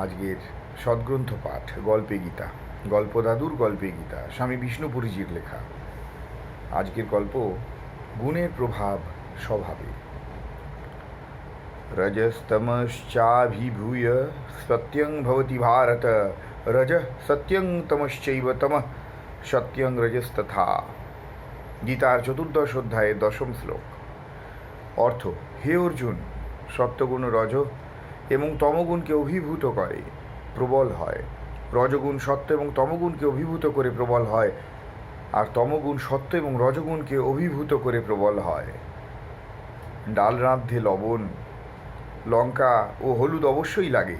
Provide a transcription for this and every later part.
আজকের সদ্গ্রন্থ পাঠ, গল্পে গীতা। গল্প দাদুর গল্পে গীতা, স্বামী বিষ্ণুপুরীজির লেখা। আজকের গল্প গুণের প্রভাব স্বভাবে। রজস্তমশ্চাভিভূয় সত্যং ভবতি ভারত, রজ সত্যং তমশ্চৈব তমঃ, সত্যং রজস্তথা। গীতার চতুর্দশ অধ্যায়ের দশম শ্লোক। অর্থ, হে অর্জুন, সত্যগুণ রজ এবং তমগুণকে অভিভূত করে, প্রবল হয়। রজগুণ সত্য এবং তমগুণকে অভিভূত করে প্রবল হয়, আর তমগুণ সত্য এবং রজগুণকে অভিভূত করে প্রবল হয়। ডাল রাঁধতে লবণ, লঙ্কা ও হলুদ অবশ্যই লাগে,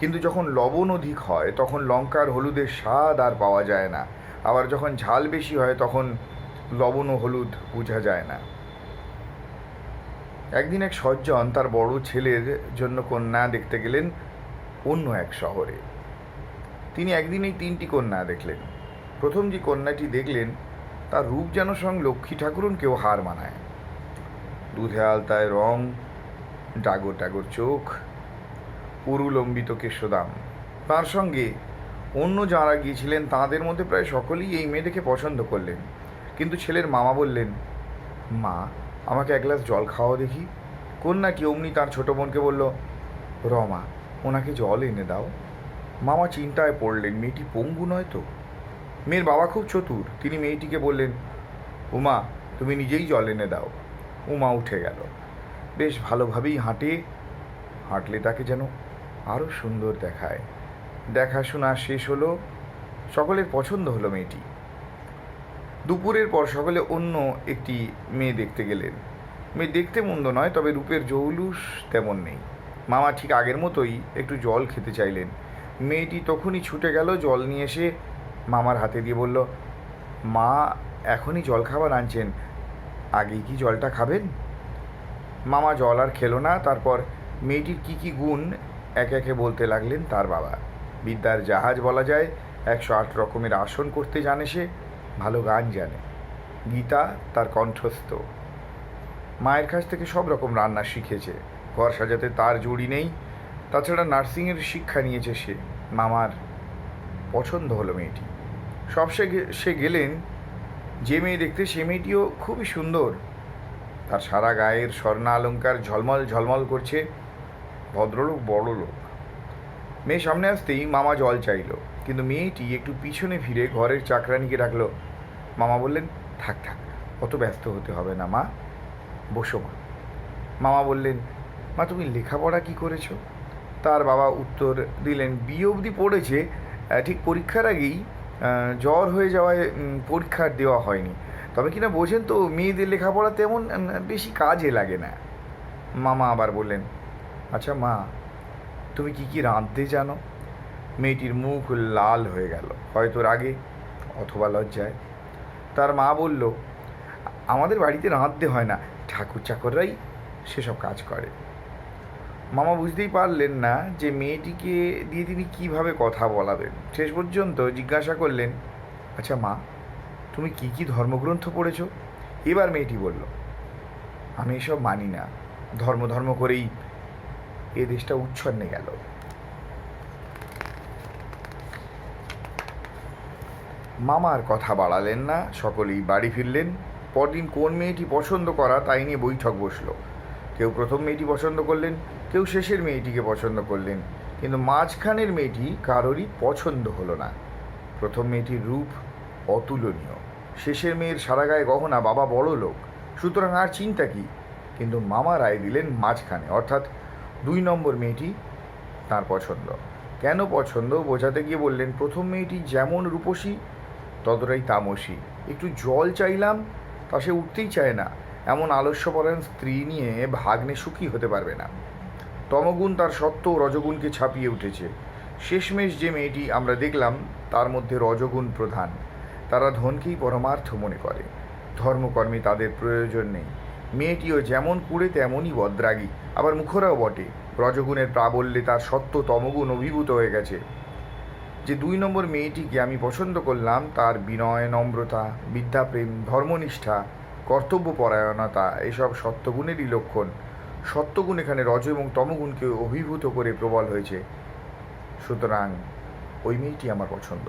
কিন্তু যখন লবণ অধিক হয়, তখন লঙ্কার হলুদের স্বাদ আর পাওয়া যায় না। আবার যখন ঝাল বেশি হয়, তখন লবণ ও হলুদ বোঝা যায় না। একদিন এক সজ্জন তার বড় ছেলের জন্য কন্যা দেখতে গেলেন অন্য এক শহরে। তিনি একদিনেই তিনটি কন্যা দেখলেন। প্রথম যে কন্যাটি দেখলেন, তার রূপ যেন স্বয়ং লক্ষ্মী ঠাকুরনকেও হার মানায়। দুধে আলতায় রং ডাগর ডাগর চোখ, পুরুলম্বিত কেশদাম। তার সঙ্গে অন্য যাঁরা গিয়েছিলেন, তাঁদের মধ্যে প্রায় সকলেই এই মেয়ে দেখে পছন্দ করলেন। কিন্তু ছেলের মামা বললেন, মা আমাকে এক গ্লাস জল খাওয়া দেখি। কন্যাটি অমনি তার ছোট বোনকে বলল, রমা, ওনাকে জল এনে দাও। মামা চিন্তায় পড়লেন, মেয়েটি পঙ্গু নয় তো? মেয়ের বাবা খুব চতুর। তিনি মেয়েটিকে বললেন, উমা, তুমি নিজেই জল এনে দাও। উমা উঠে গেল। বেশ ভালোভাবেই হাঁটে। হাঁটলে তাকে যেন আরও সুন্দর দেখায়। দেখাশোনা শেষ হলো। সকলের পছন্দ হলো মেয়েটি। দুপুরের পর সকালে অন্য একটি মেয়ে দেখতে গেলেন। মেয়ে দেখতে মন্দ নয়, তবে রূপের জৌলুস তেমন নেই। মামা ঠিক আগের মতোই একটু জল খেতে চাইলেন। মেয়েটি তখনই ছুটে গেল, জল নিয়ে এসে মামার হাতে দিয়ে বলল, মা, এখনই জল খাবার আনছেন। আগেই কি জলটা খাবেন? মামা জল আর খেলো না, তারপর মেয়েটির কি কি গুণ একে একে বলতে লাগলেন তার বাবা। বিদ্যার জাহাজ বলা যায়, একশো আট রকমের আসন করতে জানে সে। ভালো গান জানে। গীতা তার কণ্ঠস্থ। মায়ের কাছ থেকে সব রকম রান্না শিখেছে। ঘর সাজাতে তার জুড়ি নেই। তাছাড়া নার্সিংয়ের শিক্ষা নিয়েছে সে। মামার পছন্দ হলো মেয়েটি। সব সে সে গেলেন। যে মেয়ে দেখতে সে মেয়েটিও খুবই সুন্দর। তার সারা গায়ের স্বর্ণা অলঙ্কার ঝলমল ঝলমল করছে। ভদ্রলোক বড় লোক মেয়ে সামনে আসতেই মামা জল চাইলো। কিন্তু মেয়েটি একটু পিছনে ফিরে ঘরের চাকরানিকে ডাকলো, মামা বললেন, থাক থাক, অত ব্যস্ত হতে হবে না, মা, বসো মা। মামা বললেন, মা, তুমি লেখাপড়া কি করেছ? তার বাবা উত্তর দিলেন বিয়ে অবধি পড়েছে ঠিক পরীক্ষার আগেই জ্বর হয়ে যাওয়ায় পরীক্ষা দেওয়া হয়নি। তবে কিনা বোঝেন তো, মেয়েদের লেখাপড়া তেমন বেশি কাজে লাগে না। মামা আবার বললেন আচ্ছা মা, তুমি কি কি রাঁধতে জানো? মেয়েটির মুখ লাল হয়ে গেল। হয়তো রাগে অথবা লজ্জায়। তার মা বলল, আমাদের বাড়িতে রাঁধতে হয় না। ঠাকুর চাকররাই সেসব কাজ করে। মামা বুঝতেই পারলেন না যে মেয়েটিকে দিয়ে তিনি কীভাবে কথা বলাবেন। শেষ পর্যন্ত জিজ্ঞাসা করলেন আচ্ছা মা, তুমি কি কি ধর্মগ্রন্থ পড়েছ? এবার মেয়েটি বলল, আমি এসব মানি না। ধর্ম ধর্ম করেই এ দেশটা উচ্ছন্নে গেল। মামার কথা বাড়ালেন না, সকলেই বাড়ি ফিরলেন। পরদিন কোন মেয়েটি পছন্দ করা তাই নিয়ে বৈঠক বসল। কেউ প্রথম মেয়েটি পছন্দ করলেন, কেউ শেষের মেয়েটিকে পছন্দ করলেন। কিন্তু মাঝখানের মেয়েটি কারোরই পছন্দ হলো না। প্রথম মেয়েটির রূপ অতুলনীয়। শেষের মেয়ের সারা গায়ে গহনা, বাবা বড় লোক। সুতরাং আর চিন্তা কি? কিন্তু মামা রায় দিলেন মাঝখানে। অর্থাৎ দুই নম্বর মেয়েটি তার পছন্দ। কেন পছন্দ? বোঝাতে গিয়ে বললেন, প্রথম মেয়েটি যেমন রূপসী ততটাই তামসী। একটু জল চাইলাম, তা সে উঠতেই চায় না। এমন আলস্যপরায়ণ স্ত্রী নিয়ে ভাগ্নে সুখী হতে পারবে না। তমগুণ তার সত্য ও রজগুণকে ছাপিয়ে উঠেছে। শেষমেশ যে মেয়েটি আমরা দেখলাম, তার মধ্যে রজগুণ প্রধান। তারা ধনকেই পরমার্থ মনে করে। ধর্মকর্মে তাদের প্রয়োজন নেই। মেয়েটিও যেমন কুড়ে, তেমনই বদ্রাগী। আবার মুখরাও বটে। রজগুণের প্রাবল্যে তার সত্য তমগুণ অভিভূত হয়ে গেছে। যে দুই নম্বর মেয়েটিকে আমি পছন্দ করলাম, তার বিনয়, নম্রতা বিদ্যাপ্রেম ধর্মনিষ্ঠা, কর্তব্যপরায়ণতা, এসব সত্যগুণেরই লক্ষণ। সত্যগুণ এখানে রজ এবং তমগুণকে অভিভূত করে প্রবল হয়েছে। সুতরাং ওই মেয়েটি আমার পছন্দ।